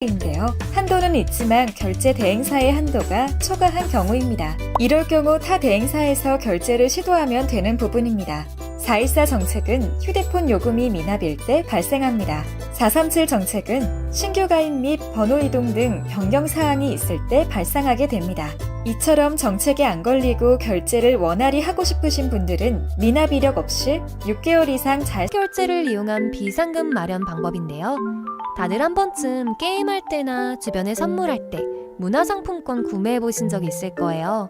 인데요. 한도는 있지만 결제 대행사의 한도가 초과한 경우입니다. 이럴 경우 타 대행사에서 결제를 시도하면 되는 부분입니다. 414 정책은 휴대폰 요금이 미납일 때 발생합니다. 437 정책은 신규 가입 및 번호 이동 등 변경 사항이 있을 때 발생하게 됩니다. 이처럼 정책에 안 걸리고 결제를 원활히 하고 싶으신 분들은 미납 이력 없이 6개월 이상 잘 결제를 이용한 비상금 마련 방법인데요. 다들 한 번쯤 게임할 때나 주변에 선물할 때 문화상품권 구매해 보신 적 있을 거예요.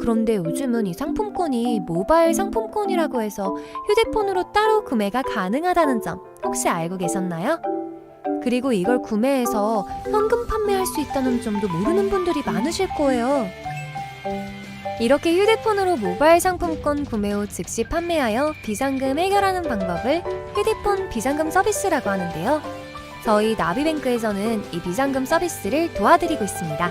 그런데 요즘은 이 상품권이 모바일 상품권이라고 해서 휴대폰으로 따로 구매가 가능하다는 점 혹시 알고 계셨나요? 그리고 이걸 구매해서 현금 판매할 수 있다는 점도 모르는 분들이 많으실 거예요. 이렇게 휴대폰으로 모바일 상품권 구매 후 즉시 판매하여 비상금 해결하는 방법을 휴대폰 비상금 서비스라고 하는데요. 저희 나비뱅크에서는 이 비상금 서비스를 도와드리고 있습니다.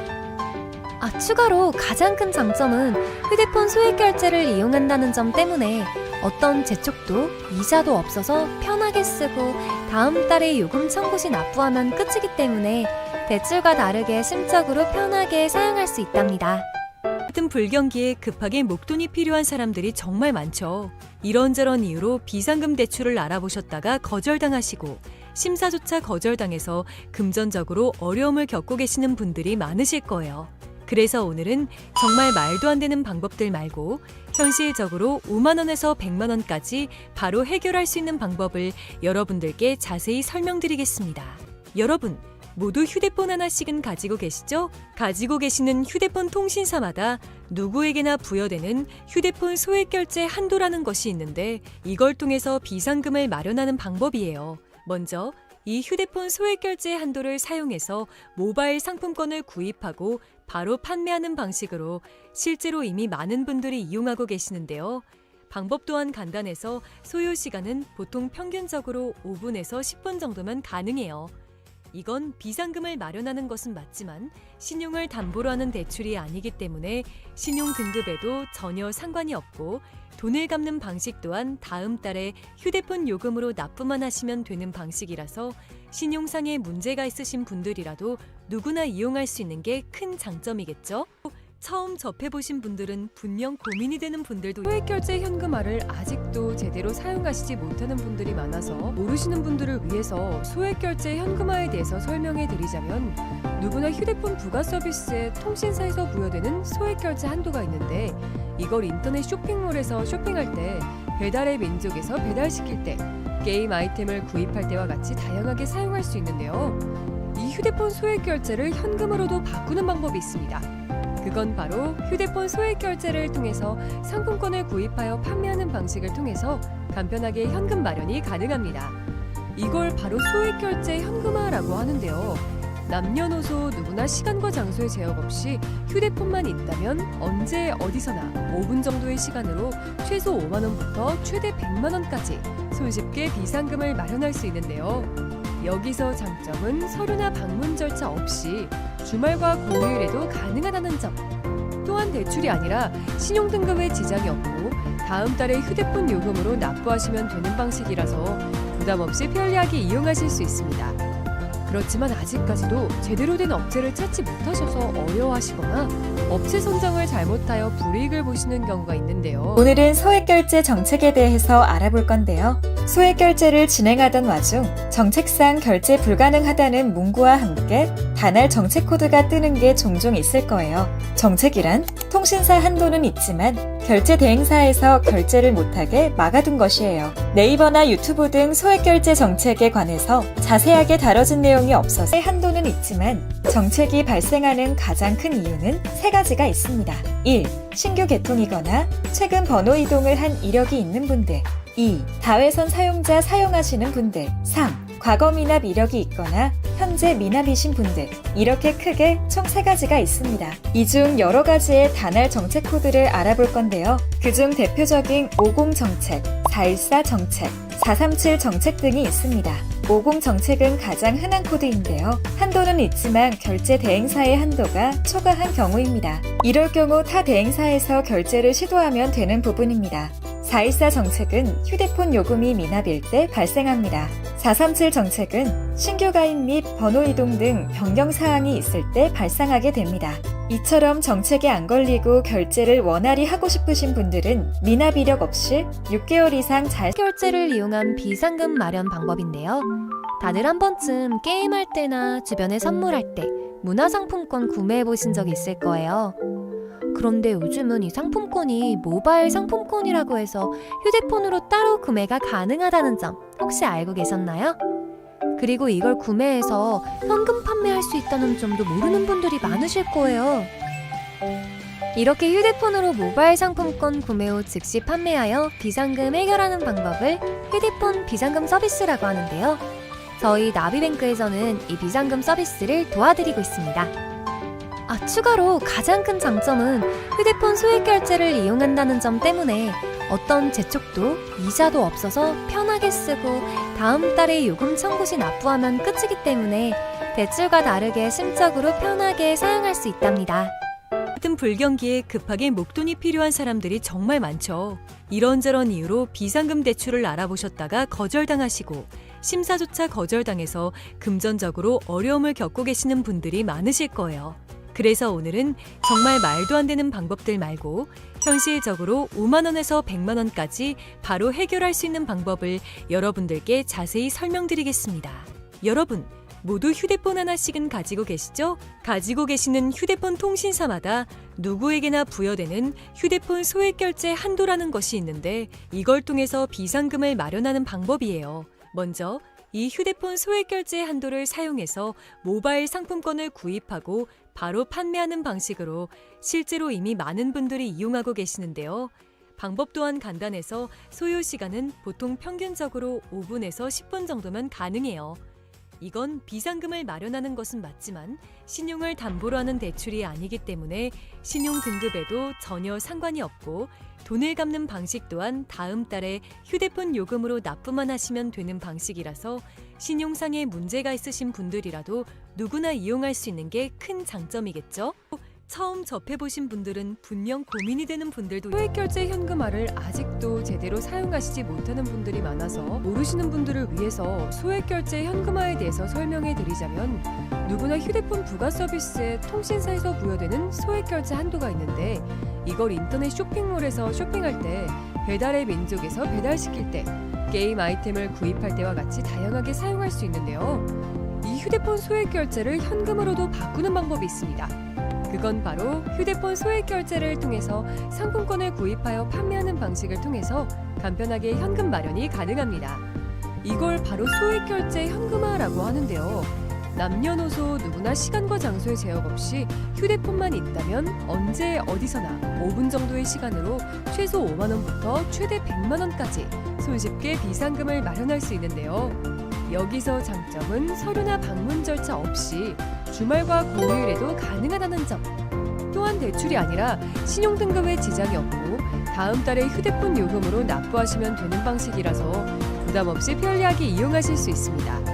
아, 추가로 가장 큰 장점은 휴대폰 소액 결제를 이용한다는 점 때문에 어떤 재촉도 이자도 없어서 편하게 쓰고 다음 달에 요금 청구 시 납부하면 끝이기 때문에 대출과 다르게 심적으로 편하게 사용할 수 있답니다. 같은 불경기에 급하게 목돈이 필요한 사람들이 정말 많죠. 이런저런 이유로 비상금 대출을 알아보셨다가 거절당하시고 심사조차 거절당해서 금전적으로 어려움을 겪고 계시는 분들이 많으실 거예요. 그래서 오늘은 정말 말도 안 되는 방법들 말고 현실적으로 5만 원에서 100만 원까지 바로 해결할 수 있는 방법을 여러분들께 자세히 설명드리겠습니다. 여러분, 모두 휴대폰 하나씩은 가지고 계시죠? 가지고 계시는 휴대폰 통신사마다 누구에게나 부여되는 휴대폰 소액 결제 한도라는 것이 있는데 이걸 통해서 비상금을 마련하는 방법이에요. 먼저 이 휴대폰 소액 결제 한도를 사용해서 모바일 상품권을 구입하고 바로 판매하는 방식으로 실제로 이미 많은 분들이 이용하고 계시는데요. 방법 또한 간단해서 소요 시간은 보통 평균적으로 5분에서 10분 정도면 가능해요. 이건 비상금을 마련하는 것은 맞지만 신용을 담보로 하는 대출이 아니기 때문에 신용 등급에도 전혀 상관이 없고 돈을 갚는 방식 또한 다음 달에 휴대폰 요금으로 납부만 하시면 되는 방식이라서 신용상에 문제가 있으신 분들이라도 누구나 이용할 수 있는 게 큰 장점이겠죠? 처음 접해보신 분들은 분명 고민이 되는 분들도 소액 결제 현금화를 아직도 제대로 사용하시지 못하는 분들이 많아서 모르시는 분들을 위해서 소액 결제 현금화에 대해서 설명해 드리자면 누구나 휴대폰 부가 서비스에 통신사에서 부여되는 소액 결제 한도가 있는데 이걸 인터넷 쇼핑몰에서 쇼핑할 때 배달의 민족에서 배달시킬 때 게임 아이템을 구입할 때와 같이 다양하게 사용할 수 있는데요. 이 휴대폰 소액 결제를 현금으로도 바꾸는 방법이 있습니다. 그건 바로 휴대폰 소액 결제를 통해서 상품권을 구입하여 판매하는 방식을 통해서 간편하게 현금 마련이 가능합니다. 이걸 바로 소액 결제 현금화라고 하는데요. 남녀노소 누구나 시간과 장소의 제약 없이 휴대폰만 있다면 언제 어디서나 5분 정도의 시간으로 최소 5만 원부터 최대 100만 원까지 손쉽게 비상금을 마련할 수 있는데요. 여기서 장점은 서류나 방문 절차 없이 주말과 공휴일에도 가능하다는 점. 또한 대출이 아니라 신용 등급에 지장이 없고 다음 달에 휴대폰 요금으로 납부하시면 되는 방식이라서 부담 없이 편리하게 이용하실 수 있습니다. 그렇지만 아직까지도 제대로 된 업체를 찾지 못하셔서 어려워하시거나 업체 선정을 잘못하여 불이익을 보시는 경우가 있는데요. 오늘은 소액결제 정책에 대해서 알아볼 건데요. 소액결제를 진행하던 와중 정책상 결제 불가능하다는 문구와 함께 단할 정책 코드가 뜨는 게 종종 있을 거예요. 정책이란 통신사 한도는 있지만 결제 대행사에서 결제를 못하게 막아둔 것이에요. 네이버나 유튜브 등 소액 결제 정책에 관해서 자세하게 다뤄진 내용이 없어서 한도는 있지만 정책이 발생하는 가장 큰 이유는 세 가지가 있습니다. 1. 신규 개통이거나 최근 번호 이동을 한 이력이 있는 분들. 2. 다회선 사용자 사용하시는 분들. 3. 과거 미납 이력이 있거나 현재 미납이신 분들. 이렇게 크게 총세 가지가 있습니다. 이 중 여러 가지의 단할 정책 코드를 알아볼 건데요. 그중 대표적인 50 정책, 414 정책, 437 정책 등이 있습니다. 50 정책은 가장 흔한 코드인데요. 한도는 있지만 결제 대행사의 한도가 초과한 경우입니다. 이럴 경우 타 대행사에서 결제를 시도하면 되는 부분입니다. 414 정책은 휴대폰 요금이 미납일 때 발생합니다. 437 정책은 신규 가입 및 번호 이동 등 변경 사항이 있을 때 발생하게 됩니다. 이처럼 정책에 안 걸리고 결제를 원활히 하고 싶으신 분들은 미납 이력 없이 6개월 이상 잘 결제를 이용한 비상금 마련 방법인데요. 다들 한 번쯤 게임할 때나 주변에 선물할 때 문화상품권 구매해 보신 적 있을 거예요. 그런데 요즘은 이 상품권이 모바일 상품권이라고 해서 휴대폰으로 따로 구매가 가능하다는 점 혹시 알고 계셨나요? 그리고 이걸 구매해서 현금 판매할 수 있다는 점도 모르는 분들이 많으실 거예요. 이렇게 휴대폰으로 모바일 상품권 구매 후 즉시 판매하여 비상금 해결하는 방법을 휴대폰 비상금 서비스라고 하는데요. 저희 나비뱅크에서는 이 비상금 서비스를 도와드리고 있습니다. 아, 추가로 가장 큰 장점은 휴대폰 소액 결제를 이용한다는 점 때문에 어떤 재촉도 이자도 없어서 편하게 쓰고 다음 달에 요금 청구 시 납부하면 끝이기 때문에 대출과 다르게 심적으로 편하게 사용할 수 있답니다. 같은 불경기에 급하게 목돈이 필요한 사람들이 정말 많죠. 이런저런 이유로 비상금 대출을 알아보셨다가 거절당하시고 심사조차 거절당해서 금전적으로 어려움을 겪고 계시는 분들이 많으실 거예요. 그래서 오늘은 정말 말도 안 되는 방법들 말고 현실적으로 5만 원에서 100만 원까지 바로 해결할 수 있는 방법을 여러분들께 자세히 설명드리겠습니다. 여러분, 모두 휴대폰 하나씩은 가지고 계시죠? 가지고 계시는 휴대폰 통신사마다 누구에게나 부여되는 휴대폰 소액 결제 한도라는 것이 있는데 이걸 통해서 비상금을 마련하는 방법이에요. 먼저 이 휴대폰 소액 결제 한도를 사용해서 모바일 상품권을 구입하고 바로 판매하는 방식으로 실제로 이미 많은 분들이 이용하고 계시는데요. 방법 또한 간단해서 소요 시간은 보통 평균적으로 5분에서 10분 정도면 가능해요. 이건 비상금을 마련하는 것은 맞지만 신용을 담보로 하는 대출이 아니기 때문에 신용 등급에도 전혀 상관이 없고 돈을 갚는 방식 또한 다음 달에 휴대폰 요금으로 납부만 하시면 되는 방식이라서 신용상에 문제가 있으신 분들이라도 누구나 이용할 수 있는 게 큰 장점이겠죠? 처음 접해보신 분들은 분명 고민이 되는 분들도 소액 결제 현금화를 아직도 제대로 사용하시지 못하는 분들이 많아서 모르시는 분들을 위해서 소액 결제 현금화에 대해서 설명해 드리자면 누구나 휴대폰 부가 서비스에 통신사에서 부여되는 소액 결제 한도가 있는데 이걸 인터넷 쇼핑몰에서 쇼핑할 때 배달의 민족에서 배달시킬 때 게임 아이템을 구입할 때와 같이 다양하게 사용할 수 있는데요. 이 휴대폰 소액 결제를 현금으로도 바꾸는 방법이 있습니다. 그건 바로 휴대폰 소액 결제를 통해서 상품권을 구입하여 판매하는 방식을 통해서 간편하게 현금 마련이 가능합니다. 이걸 바로 소액 결제 현금화라고 하는데요. 남녀노소 누구나 시간과 장소의 제약 없이 휴대폰만 있다면 언제 어디서나 5분 정도의 시간으로 최소 5만 원부터 최대 100만 원까지 손쉽게 비상금을 마련할 수 있는데요. 여기서 장점은 서류나 방문 절차 없이 주말과 공휴일에도 가능하다는 점. 또한 대출이 아니라 신용 등급에 지장이 없고 다음 달에 휴대폰 요금으로 납부하시면 되는 방식이라서 부담 없이 편리하게 이용하실 수 있습니다.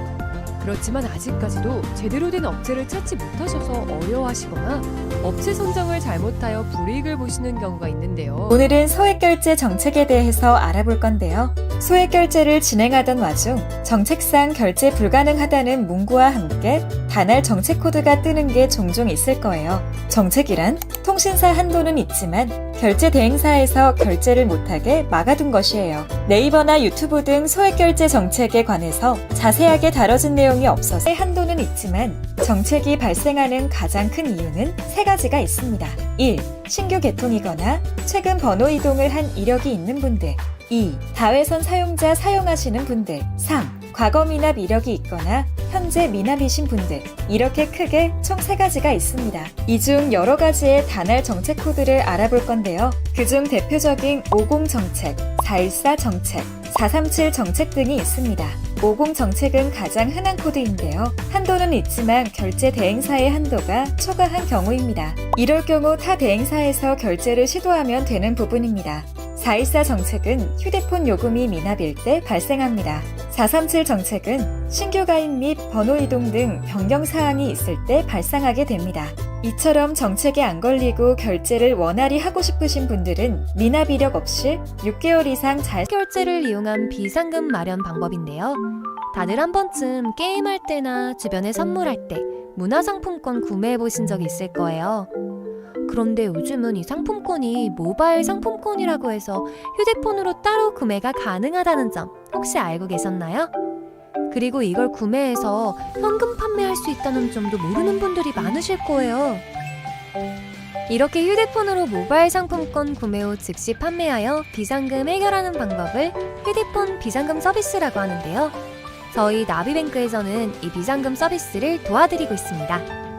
그렇지만 아직까지도 제대로 된 업체를 찾지 못하셔서 어려워하시거나 업체 선정을 잘못하여 불이익을 보시는 경우가 있는데요. 오늘은 소액 결제 정책에 대해서 알아볼 건데요. 소액 결제를 진행하던 와중 정책상 결제 불가능하다는 문구와 함께 단할 정책 코드가 뜨는 게 종종 있을 거예요. 정책이란 통신사 한도는 있지만 결제 대행사에서 결제를 못하게 막아둔 것이에요. 네이버나 유튜브 등 소액 결제 정책에 관해서 자세하게 다뤄진 내용이 없어서 한도는 있지만 정책이 발생하는 가장 큰 이유는 세 가지가 있습니다. 1. 신규 개통이거나 최근 번호 이동을 한 이력이 있는 분들. 2. 다회선 사용자 사용하시는 분들. 3. 과거 미납 이력이 있거나 현재 미납이신 분들. 이렇게 크게 총세 가지가 있습니다. 이 중 여러 가지의 단할 정책 코드를 알아볼 건데요. 그중 대표적인 50 정책, 414 정책, 437 정책 등이 있습니다. 50 정책은 가장 흔한 코드인데요. 한도는 있지만 결제 대행사의 한도가 초과한 경우입니다. 이럴 경우 타 대행사에서 결제를 시도하면 되는 부분입니다. 414 정책은 휴대폰 요금이 미납일 때 발생합니다. 437 정책은 신규 가입 및 번호 이동 등 변경 사항이 있을 때 발생하게 됩니다. 이처럼 정책에 안 걸리고 결제를 원활히 하고 싶으신 분들은 미납 이력 없이 6개월 이상 잘 결제를 이용한 비상금 마련 방법인데요. 다들 한 번쯤 게임할 때나 주변에 선물할 때 문화상품권 구매해 보신 적 있을 거예요. 그런데 요즘은 이 상품권이 모바일 상품권이라고 해서 휴대폰으로 따로 구매가 가능하다는 점 혹시 알고 계셨나요? 그리고 이걸 구매해서 현금 판매할 수 있다는 점도 모르는 분들이 많으실 거예요. 이렇게 휴대폰으로 모바일 상품권 구매 후 즉시 판매하여 비상금 해결하는 방법을 휴대폰 비상금 서비스라고 하는데요. 저희 나비뱅크에서는 이 비상금 서비스를 도와드리고 있습니다.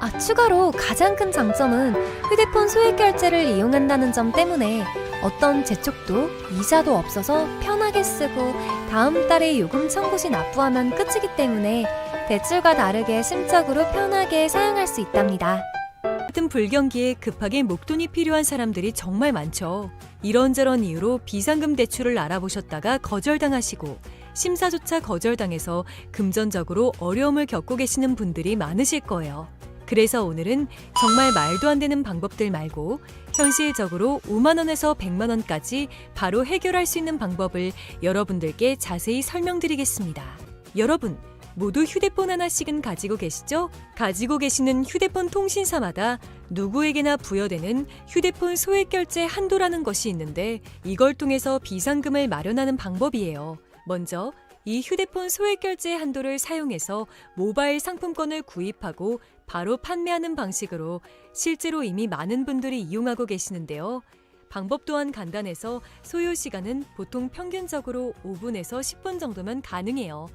아, 추가로 가장 큰 장점은 휴대폰 소액 결제를 이용한다는 점 때문에 어떤 재촉도 이자도 없어서 편하게 쓰고 다음 달에 요금 청구 시 납부하면 끝이기 때문에 대출과 다르게 심적으로 편하게 사용할 수 있답니다. 같은 불경기에 급하게 목돈이 필요한 사람들이 정말 많죠. 이런저런 이유로 비상금 대출을 알아보셨다가 거절당하시고 심사조차 거절당해서 금전적으로 어려움을 겪고 계시는 분들이 많으실 거예요. 그래서 오늘은 정말 말도 안 되는 방법들 말고 현실적으로 5만 원에서 100만 원까지 바로 해결할 수 있는 방법을 여러분들께 자세히 설명드리겠습니다. 여러분, 모두 휴대폰 하나씩은 가지고 계시죠? 가지고 계시는 휴대폰 통신사마다 누구에게나 부여되는 휴대폰 소액 결제 한도라는 것이 있는데 이걸 통해서 비상금을 마련하는 방법이에요. 먼저 이 휴대폰 소액 결제 한도를 사용해서 모바일 상품권을 구입하고 바로 판매하는 방식으로 실제로 이미 많은 분들이 이용하고 계시는데요. 방법 또한 간단해서 소요 시간은 보통 평균적으로 5분에서 10분 정도면 가능해요.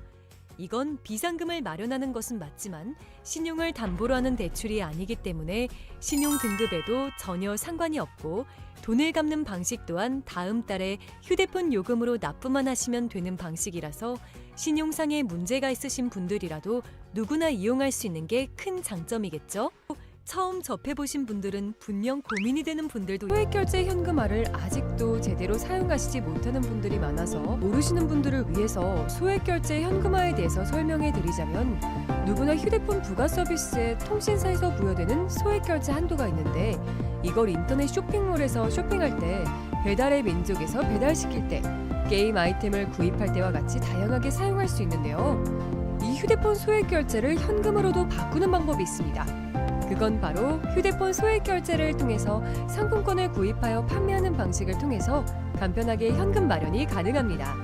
이건 비상금을 마련하는 것은 맞지만 신용을 담보로 하는 대출이 아니기 때문에 신용 등급에도 전혀 상관이 없고 돈을 갚는 방식 또한 다음 달에 휴대폰 요금으로 납부만 하시면 되는 방식이라서 신용상에 문제가 있으신 분들이라도 누구나 이용할 수 있는 게 큰 장점이겠죠? 처음 접해보신 분들은 분명 고민이 되는 분들도 소액 결제 현금화를 아직도 제대로 사용하시지 못하는 분들이 많아서 모르시는 분들을 위해서 소액 결제 현금화에 대해서 설명해 드리자면 누구나 휴대폰 부가 서비스에 통신사에서 부여되는 소액 결제 한도가 있는데 이걸 인터넷 쇼핑몰에서 쇼핑할 때 배달의 민족에서 배달시킬 때 게임 아이템을 구입할 때와 같이 다양하게 사용할 수 있는데요. 이 휴대폰 소액 결제를 현금으로도 바꾸는 방법이 있습니다. 그건 바로 휴대폰 소액 결제를 통해서 상품권을 구입하여 판매하는 방식을 통해서 간편하게 현금 마련이 가능합니다.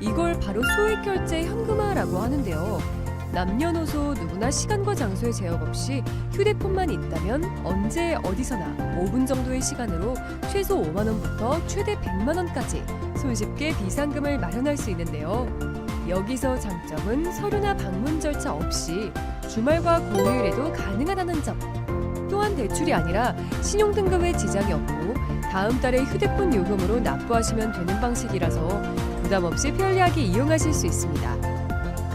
이걸 바로 소액 결제 현금화라고 하는데요. 남녀노소 누구나 시간과 장소의 제약 없이 휴대폰만 있다면 언제 어디서나 5분 정도의 시간으로 최소 5만 원부터 최대 100만 원까지 손쉽게 비상금을 마련할 수 있는데요. 여기서 장점은 서류나 방문 절차 없이 주말과 공휴일에도 가능하다는 점. 또한 대출이 아니라 신용 등급에 지장이 없고 다음 달에 휴대폰 요금으로 납부하시면 되는 방식이라서 부담 없이 편리하게 이용하실 수 있습니다.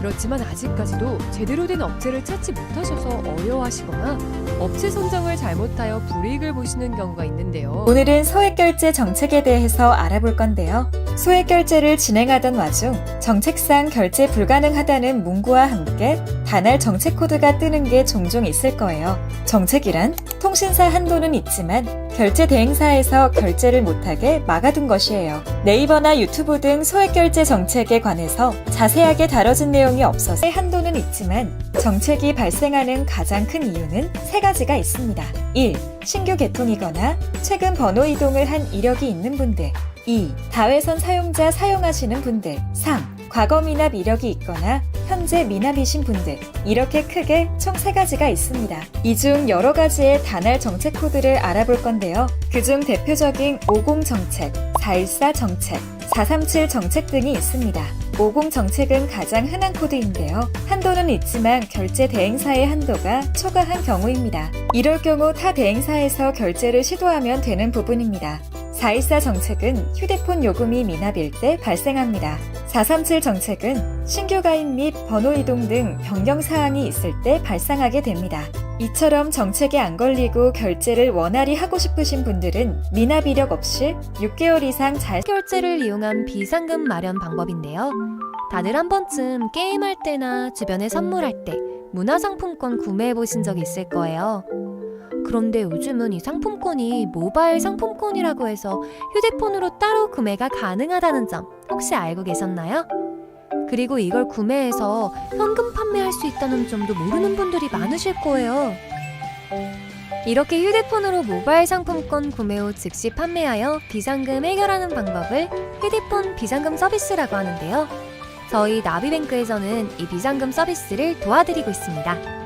그렇지만 아직까지도 제대로 된 업체를 찾지 못하셔서 어려워하시거나 업체 선정을 잘못하여 불이익을 보시는 경우가 있는데요. 오늘은 소액 결제 정책에 대해서 알아볼 건데요. 소액 결제를 진행하던 와중 정책상 결제 불가능하다는 문구와 함께 단할 정책 코드가 뜨는 게 종종 있을 거예요. 정책이란 통신사 한도는 있지만 결제 대행사에서 결제를 못하게 막아둔 것이에요. 네이버나 유튜브 등 소액 결제 정책에 관해서 자세하게 다뤄진 내용이 없어서 한도는 있지만 정책이 발생하는 가장 큰 이유는 세 가지가 있습니다. 1. 신규 개통이거나 최근 번호 이동을 한 이력이 있는 분들. 2. 다회선 사용자 사용하시는 분들. 3. 과거 미납 이력이 있거나 현재 미납이신 분들. 이렇게 크게 총세 가지가 있습니다. 이 중 여러 가지의 단할 정책 코드를 알아볼 건데요. 그중 대표적인 50 정책, 414 정책, 437 정책 등이 있습니다. 50 정책은 가장 흔한 코드인데요. 한도는 있지만 결제 대행사의 한도가 초과한 경우입니다. 이럴 경우 타 대행사에서 결제를 시도하면 되는 부분입니다. 414 정책은 휴대폰 요금이 미납일 때 발생합니다. 437 정책은 신규 가입 및 번호 이동 등 변경 사항이 있을 때 발생하게 됩니다. 이처럼 정책에 안 걸리고 결제를 원활히 하고 싶으신 분들은 미납 이력 없이 6개월 이상 잘 결제를 이용한 비상금 마련 방법인데요. 다들 한 번쯤 게임할 때나 주변에 선물할 때 문화상품권 구매해 보신 적 있을 거예요. 그런데 요즘은 이 상품권이 모바일 상품권이라고 해서 휴대폰으로 따로 구매가 가능하다는 점 혹시 알고 계셨나요? 그리고 이걸 구매해서 현금 판매할 수 있다는 점도 모르는 분들이 많으실 거예요. 이렇게 휴대폰으로 모바일 상품권 구매 후 즉시 판매하여 비상금 해결하는 방법을 휴대폰 비상금 서비스라고 하는데요. 저희 나비뱅크에서는 이 비상금 서비스를 도와드리고 있습니다.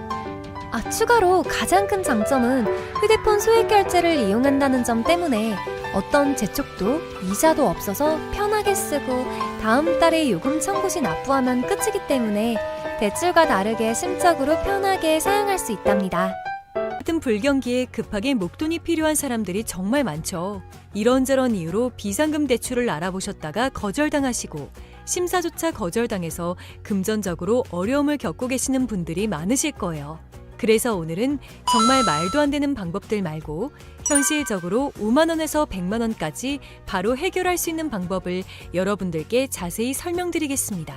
아, 추가로 가장 큰 장점은 휴대폰 소액 결제를 이용한다는 점 때문에 어떤 재촉도 이자도 없어서 편하게 쓰고 다음 달에 요금 청구 시 납부하면 끝이기 때문에 대출과 다르게 심적으로 편하게 사용할 수 있답니다. 같은 불경기에 급하게 목돈이 필요한 사람들이 정말 많죠. 이런저런 이유로 비상금 대출을 알아보셨다가 거절당하시고 심사조차 거절당해서 금전적으로 어려움을 겪고 계시는 분들이 많으실 거예요. 그래서 오늘은 정말 말도 안 되는 방법들 말고 현실적으로 5만 원에서 100만 원까지 바로 해결할 수 있는 방법을 여러분들께 자세히 설명드리겠습니다.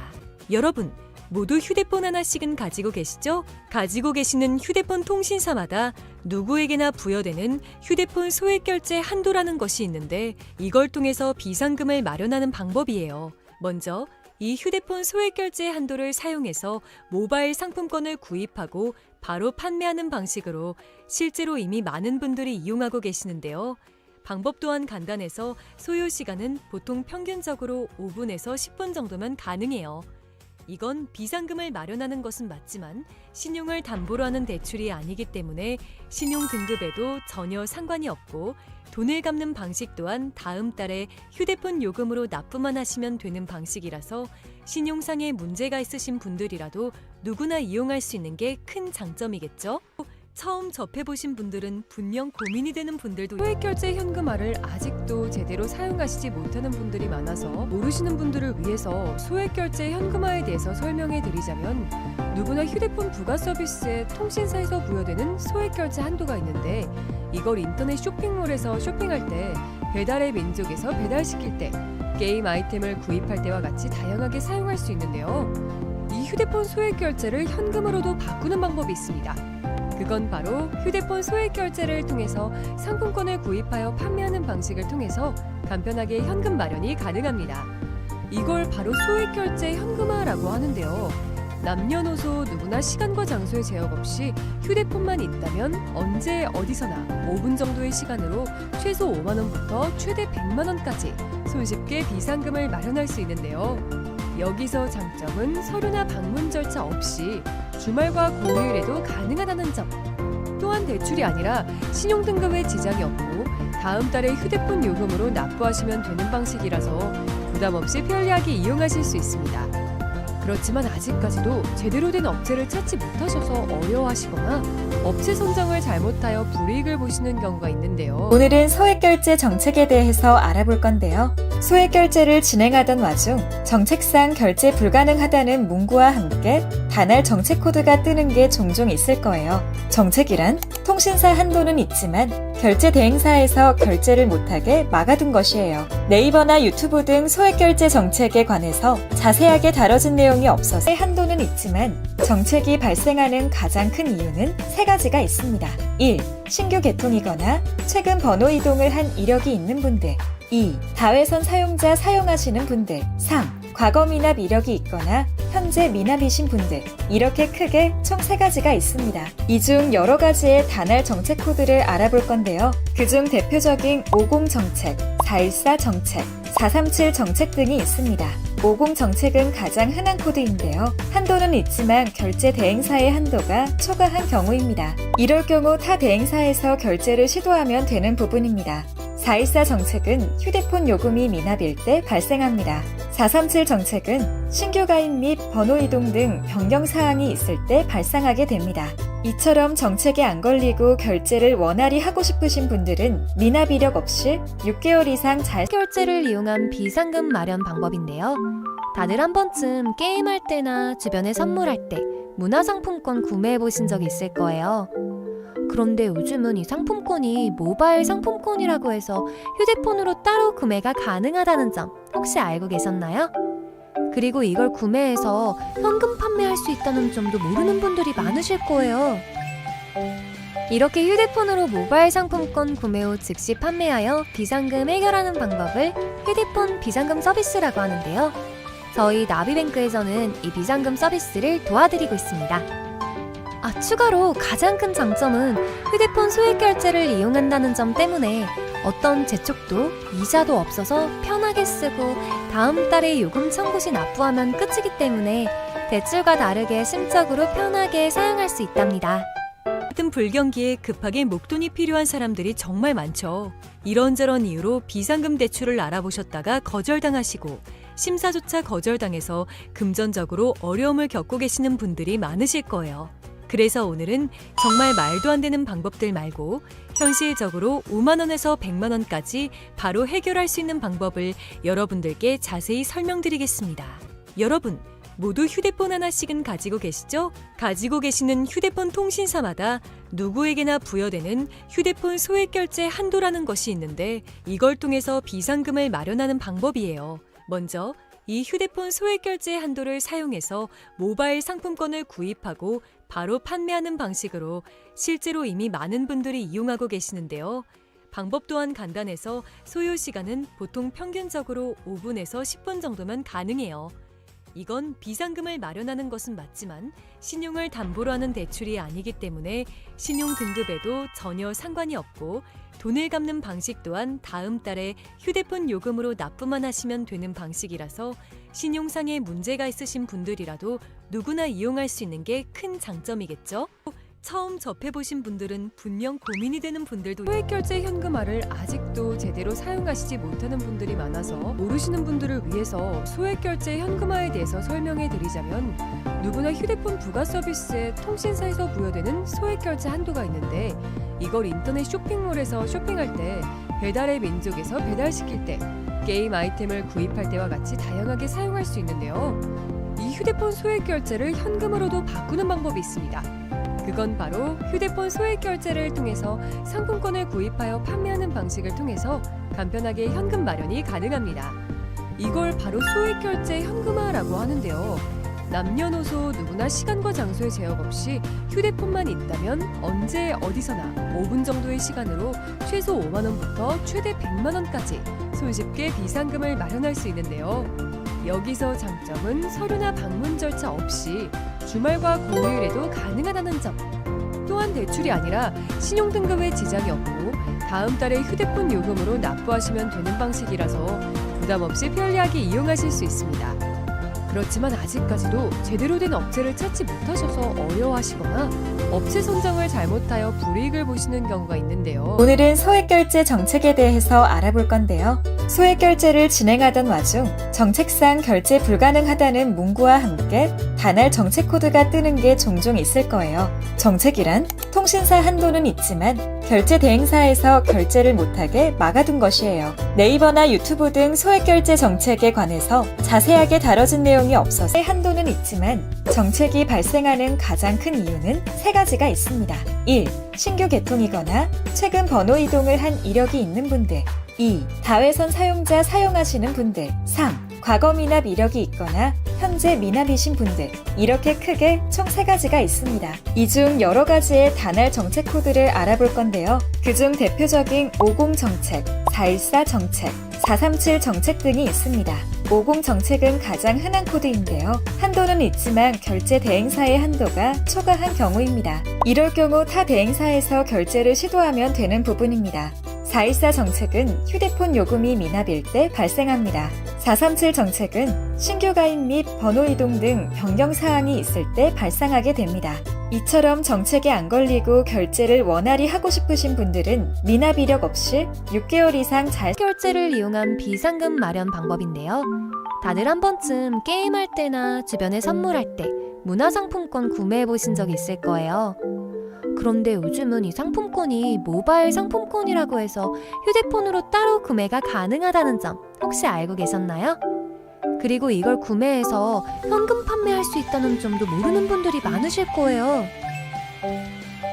여러분, 모두 휴대폰 하나씩은 가지고 계시죠? 가지고 계시는 휴대폰 통신사마다 누구에게나 부여되는 휴대폰 소액 결제 한도라는 것이 있는데 이걸 통해서 비상금을 마련하는 방법이에요. 먼저 이 휴대폰 소액 결제 한도를 사용해서 모바일 상품권을 구입하고 바로 판매하는 방식으로 실제로 이미 많은 분들이 이용하고 계시는데요. 방법 또한 간단해서 소요 시간은 보통 평균적으로 5분에서 10분 정도면 가능해요. 이건 비상금을 마련하는 것은 맞지만 신용을 담보로 하는 대출이 아니기 때문에 신용 등급에도 전혀 상관이 없고 돈을 갚는 방식 또한 다음 달에 휴대폰 요금으로 납부만 하시면 되는 방식이라서 신용상에 문제가 있으신 분들이라도 누구나 이용할 수 있는 게 큰 장점이겠죠? 처음 접해보신 분들은 분명 고민이 되는 분들도 소액 결제 현금화를 아직도 제대로 사용하시지 못하는 분들이 많아서 모르시는 분들을 위해서 소액 결제 현금화에 대해서 설명해 드리자면 누구나 휴대폰 부가 서비스에 통신사에서 부여되는 소액 결제 한도가 있는데 이걸 인터넷 쇼핑몰에서 쇼핑할 때 배달의 민족에서 배달시킬 때 게임 아이템을 구입할 때와 같이 다양하게 사용할 수 있는데요. 이 휴대폰 소액 결제를 현금으로도 바꾸는 방법이 있습니다. 그건 바로 휴대폰 소액 결제를 통해서 상품권을 구입하여 판매하는 방식을 통해서 간편하게 현금 마련이 가능합니다. 이걸 바로 소액 결제 현금화라고 하는데요. 남녀노소 누구나 시간과 장소의 제약 없이 휴대폰만 있다면 언제 어디서나 5분 정도의 시간으로 최소 5만 원부터 최대 100만 원까지 손쉽게 비상금을 마련할 수 있는데요. 여기서 장점은 서류나 방문 절차 없이 주말과 공휴일에도 가능하다는 점. 또한 대출이 아니라 신용 등급에 지장이 없고 다음 달에 휴대폰 요금으로 납부하시면 되는 방식이라서 부담 없이 편리하게 이용하실 수 있습니다. 그렇지만 아직까지도 제대로 된 업체를 찾지 못하셔서 어려워하시거나 업체 선정을 잘못하여 불이익을 보시는 경우가 있는데요. 오늘은 소액 결제 정책에 대해서 알아볼 건데요. 소액 결제를 진행하던 와중 정책상 결제 불가능하다는 문구와 함께 단할 정책 코드가 뜨는 게 종종 있을 거예요. 정책이란 통신사 한도는 있지만 결제 대행사에서 결제를 못하게 막아둔 것이에요. 네이버나 유튜브 등 소액 결제 정책에 관해서 자세하게 다뤄진 내용이 없어서 한도는 있지만 정책이 발생하는 가장 큰 이유는 세 가지가 있습니다. 1. 신규 개통이거나 최근 번호 이동을 한 이력이 있는 분들. 2. 다회선 사용자 사용하시는 분들. 3. 과거 미납 이력이 있거나 현재 미납이신 분들. 이렇게 크게 총세 가지가 있습니다. 이 중 여러 가지의 단할 정책 코드를 알아볼 건데요. 그중 대표적인 50 정책, 414 정책, 437 정책 등이 있습니다. 50 정책은 가장 흔한 코드인데요. 한도는 있지만 결제 대행사의 한도가 초과한 경우입니다. 이럴 경우 타 대행사에서 결제를 시도하면 되는 부분입니다. 414 정책은 휴대폰 요금이 미납일 때 발생합니다. 437 정책은 신규 가입 및 번호 이동 등 변경 사항이 있을 때 발생하게 됩니다. 이처럼 정책에 안 걸리고 결제를 원활히 하고 싶으신 분들은 미납 이력 없이 6개월 이상 잘 결제를 이용한 비상금 마련 방법인데요. 다들 한 번쯤 게임할 때나 주변에 선물할 때 문화상품권 구매해 보신 적 있을 거예요. 그런데 요즘은 이 상품권이 모바일 상품권이라고 해서 휴대폰으로 따로 구매가 가능하다는 점 혹시 알고 계셨나요? 그리고 이걸 구매해서 현금 판매할 수 있다는 점도 모르는 분들이 많으실 거예요. 이렇게 휴대폰으로 모바일 상품권 구매 후 즉시 판매하여 비상금 해결하는 방법을 휴대폰 비상금 서비스라고 하는데요. 저희 나비뱅크에서는 이 비상금 서비스를 도와드리고 있습니다. 아, 추가로 가장 큰 장점은 휴대폰 소액 결제를 이용한다는 점 때문에 어떤 재촉도 이자도 없어서 편하게 쓰고 다음 달에 요금 청구 시 납부하면 끝이기 때문에 대출과 다르게 심적으로 편하게 사용할 수 있답니다. 같은 불경기에 급하게 목돈이 필요한 사람들이 정말 많죠. 이런저런 이유로 비상금 대출을 알아보셨다가 거절당하시고 심사조차 거절당해서 금전적으로 어려움을 겪고 계시는 분들이 많으실 거예요. 그래서 오늘은 정말 말도 안 되는 방법들 말고 현실적으로 5만 원에서 100만 원까지 바로 해결할 수 있는 방법을 여러분들께 자세히 설명드리겠습니다. 여러분, 모두 휴대폰 하나씩은 가지고 계시죠? 가지고 계시는 휴대폰 통신사마다 누구에게나 부여되는 휴대폰 소액 결제 한도라는 것이 있는데 이걸 통해서 비상금을 마련하는 방법이에요. 먼저 이 휴대폰 소액 결제 한도를 사용해서 모바일 상품권을 구입하고 바로 판매하는 방식으로 실제로 이미 많은 분들이 이용하고 계시는데요. 방법 또한 간단해서 소요 시간은 보통 평균적으로 5분에서 10분 정도면 가능해요. 이건 비상금을 마련하는 것은 맞지만 신용을 담보로 하는 대출이 아니기 때문에 신용 등급에도 전혀 상관이 없고 돈을 갚는 방식 또한 다음 달에 휴대폰 요금으로 납부만 하시면 되는 방식이라서 신용상에 문제가 있으신 분들이라도 누구나 이용할 수 있는 게 큰 장점이겠죠? 처음 접해보신 분들은 분명 고민이 되는 분들도 소액 결제 현금화를 아직도 제대로 사용하시지 못하는 분들이 많아서 모르시는 분들을 위해서 소액 결제 현금화에 대해서 설명해 드리자면 누구나 휴대폰 부가 서비스에 통신사에서 부여되는 소액 결제 한도가 있는데 이걸 인터넷 쇼핑몰에서 쇼핑할 때 배달의 민족에서 배달시킬 때 게임 아이템을 구입할 때와 같이 다양하게 사용할 수 있는데요. 이 휴대폰 소액 결제를 현금으로도 바꾸는 방법이 있습니다. 그건 바로 휴대폰 소액 결제를 통해서 상품권을 구입하여 판매하는 방식을 통해서 간편하게 현금 마련이 가능합니다. 이걸 바로 소액 결제 현금화라고 하는데요. 남녀노소 누구나 시간과 장소의 제약 없이 휴대폰만 있다면 언제 어디서나 5분 정도의 시간으로 최소 5만 원부터 최대 100만 원까지 손쉽게 비상금을 마련할 수 있는데요. 여기서 장점은 서류나 방문 절차 없이 주말과 공휴일에도 가능하다는 점. 또한 대출이 아니라 신용 등급에 지장이 없고 다음 달에 휴대폰 요금으로 납부하시면 되는 방식이라서 부담 없이 편리하게 이용하실 수 있습니다. 그렇지만 아직까지도 제대로 된 업체를 찾지 못하셔서 어려워하시거나 업체 선정을 잘못하여 불이익을 보시는 경우가 있는데요. 오늘은 소액 결제 정책에 대해서 알아볼 건데요. 소액 결제를 진행하던 와중 정책상 결제 불가능하다는 문구와 함께 단할 정책 코드가 뜨는 게 종종 있을 거예요. 정책이란 통신사 한도는 있지만 결제 대행사에서 결제를 못하게 막아둔 것이에요. 네이버나 유튜브 등 소액 결제 정책에 관해서 자세하게 다뤄진 내용이 없어서 한도는 있지만 정책이 발생하는 가장 큰 이유는 세 가지가 있습니다. 1. 신규 개통이거나 최근 번호 이동을 한 이력이 있는 분들. 2. 다회선 사용자 사용하시는 분들. 3. 과거 미납 이력이 있거나 현재 미납이신 분들. 이렇게 크게 총세 가지가 있습니다. 이 중 여러 가지의 단할 정책 코드를 알아볼 건데요. 그중 대표적인 50 정책, 414 정책, 437 정책 등이 있습니다. 50 정책은 가장 흔한 코드인데요. 한도는 있지만 결제 대행사의 한도가 초과한 경우입니다. 이럴 경우 타 대행사에서 결제를 시도하면 되는 부분입니다. 414 정책은 휴대폰 요금이 미납일 때 발생합니다. 437 정책은 신규 가입 및 번호 이동 등 변경 사항이 있을 때 발생하게 됩니다. 이처럼 정책에 안 걸리고 결제를 원활히 하고 싶으신 분들은 미납 이력 없이 6개월 이상 잘 결제를 이용한 비상금 마련 방법인데요. 다들 한 번쯤 게임할 때나 주변에 선물할 때 문화상품권 구매해 보신 적 있을 거예요. 그런데 요즘은 이 상품권이 모바일 상품권이라고 해서 휴대폰으로 따로 구매가 가능하다는 점 혹시 알고 계셨나요? 그리고 이걸 구매해서 현금 판매할 수 있다는 점도 모르는 분들이 많으실 거예요.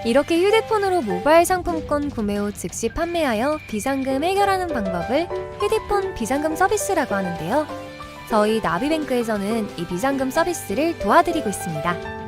이렇게 휴대폰으로 모바일 상품권 구매 후 즉시 판매하여 비상금 해결하는 방법을 휴대폰 비상금 서비스라고 하는데요. 저희 나비뱅크에서는 이 비상금 서비스를 도와드리고 있습니다.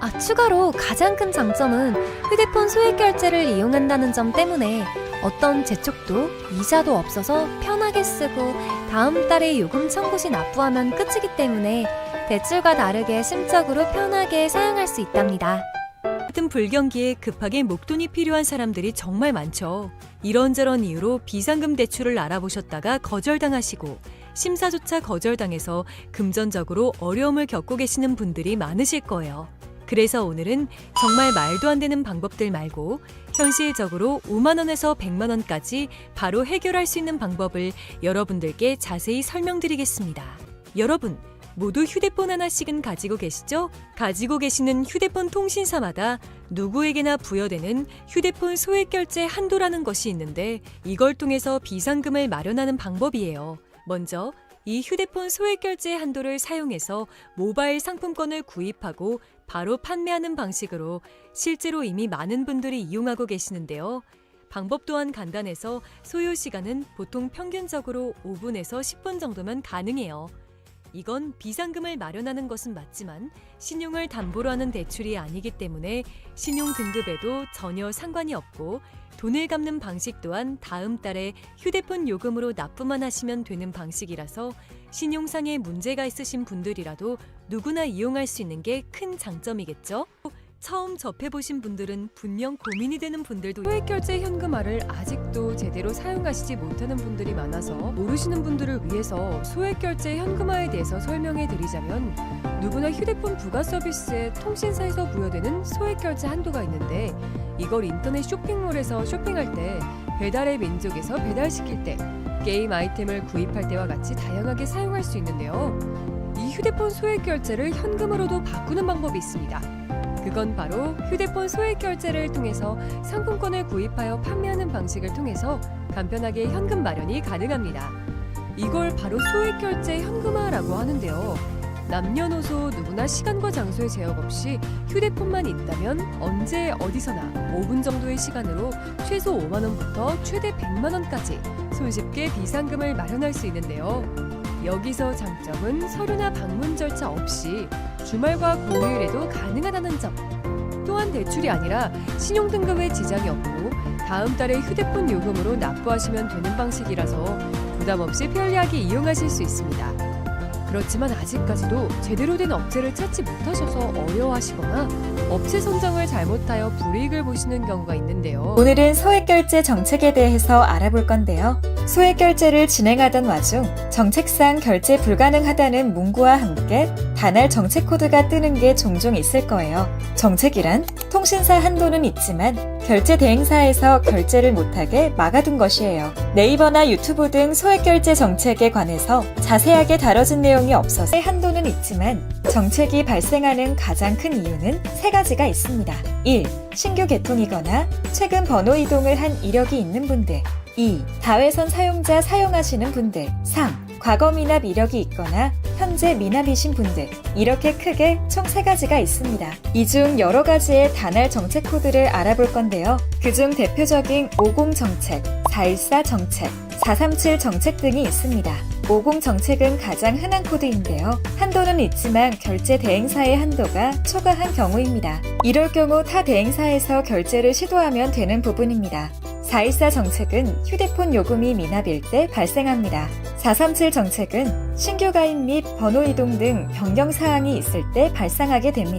아, 추가로 가장 큰 장점은 휴대폰 소액 결제를 이용한다는 점 때문에 어떤 재촉도 이자도 없어서 편하게 쓰고 다음 달에 요금 청구 시 납부하면 끝이기 때문에 대출과 다르게 심적으로 편하게 사용할 수 있답니다. 같은 불경기에 급하게 목돈이 필요한 사람들이 정말 많죠. 이런저런 이유로 비상금 대출을 알아보셨다가 거절당하시고 심사조차 거절당해서 금전적으로 어려움을 겪고 계시는 분들이 많으실 거예요. 그래서 오늘은 정말 말도 안 되는 방법들 말고 현실적으로 5만 원에서 100만 원까지 바로 해결할 수 있는 방법을 여러분들께 자세히 설명드리겠습니다. 여러분, 모두 휴대폰 하나씩은 가지고 계시죠? 가지고 계시는 휴대폰 통신사마다 누구에게나 부여되는 휴대폰 소액 결제 한도라는 것이 있는데 이걸 통해서 비상금을 마련하는 방법이에요. 먼저 이 휴대폰 소액 결제 한도를 사용해서 모바일 상품권을 구입하고 바로 판매하는 방식으로 실제로 이미 많은 분들이 이용하고 계시는데요. 방법 또한 간단해서 소요 시간은 보통 평균적으로 5분에서 10분 정도면 가능해요. 이건 비상금을 마련하는 것은 맞지만 신용을 담보로 하는 대출이 아니기 때문에 신용 등급에도 전혀 상관이 없고 돈을 갚는 방식 또한 다음 달에 휴대폰 요금으로 납부만 하시면 되는 방식이라서 신용상에 문제가 있으신 분들이라도 누구나 이용할 수 있는 게 큰 장점이겠죠? 처음 접해보신 분들은 분명 고민이 되는 분들도 소액 결제 현금화를 아직도 제대로 사용하시지 못하는 분들이 많아서 모르시는 분들을 위해서 소액 결제 현금화에 대해서 설명해 드리자면 누구나 휴대폰 부가 서비스에 통신사에서 부여되는 소액 결제 한도가 있는데 이걸 인터넷 쇼핑몰에서 쇼핑할 때 배달의 민족에서 배달시킬 때 게임 아이템을 구입할 때와 같이 다양하게 사용할 수 있는데요. 이 휴대폰 소액 결제를 현금으로도 바꾸는 방법이 있습니다. 그건 바로 휴대폰 소액 결제를 통해서 상품권을 구입하여 판매하는 방식을 통해서 간편하게 현금 마련이 가능합니다. 이걸 바로 소액 결제 현금화라고 하는데요. 남녀노소 누구나 시간과 장소의 제약 없이 휴대폰만 있다면 언제 어디서나 5분 정도의 시간으로 최소 5만 원부터 최대 100만 원까지 손쉽게 비상금을 마련할 수 있는데요. 여기서 장점은 서류나 방문 절차 없이 주말과 공휴일에도 가능하다는 점. 또한 대출이 아니라 신용 등급에 지장이 없고 다음 달에 휴대폰 요금으로 납부하시면 되는 방식이라서 부담 없이 편리하게 이용하실 수 있습니다. 그렇지만 아직까지도 제대로 된 업체를 찾지 못하셔서 어려워하시거나 업체 선정을 잘못하여 불이익을 보시는 경우가 있는데요. 오늘은 소액 결제 정책에 대해서 알아볼 건데요. 소액 결제를 진행하던 와중 정책상 결제 불가능하다는 문구와 함께 단할 정책 코드가 뜨는 게 종종 있을 거예요. 정책이란 통신사 한도는 있지만 결제 대행사에서 결제를 못하게 막아둔 것이에요. 네이버나 유튜브 등 소액 결제 정책에 관해서 자세하게 다뤄진 내용이 없어서 한도는 있지만 정책이 발생하는 가장 큰 이유는 세 가지가 있습니다. 1. 신규 개통이거나 최근 번호 이동을 한 이력이 있는 분들. 2. 다회선 사용자 사용하시는 분들. 3. 과거 미납 이력이 있거나 현재 미납이신 분들. 이렇게 크게 총 세 가지가 있습니다. 이 중 여러 가지의 단할 정책 코드를 알아볼 건데요. 그중 대표적인 50 정책, 414 정책, 437 정책 등이 있습니다. 50 정책은 가장 흔한 코드인데요. 한도는 있지만 결제 대행사의 한도가 초과한 경우입니다. 이럴 경우 타 대행사에서 결제를 시도하면 되는 부분입니다. 414 정책은 휴대폰 요금이 미납일 때 발생합니다. 437 정책은 신규 가입 및 번호 이동 등 변경 사항이 있을 때 발생하게 됩니다.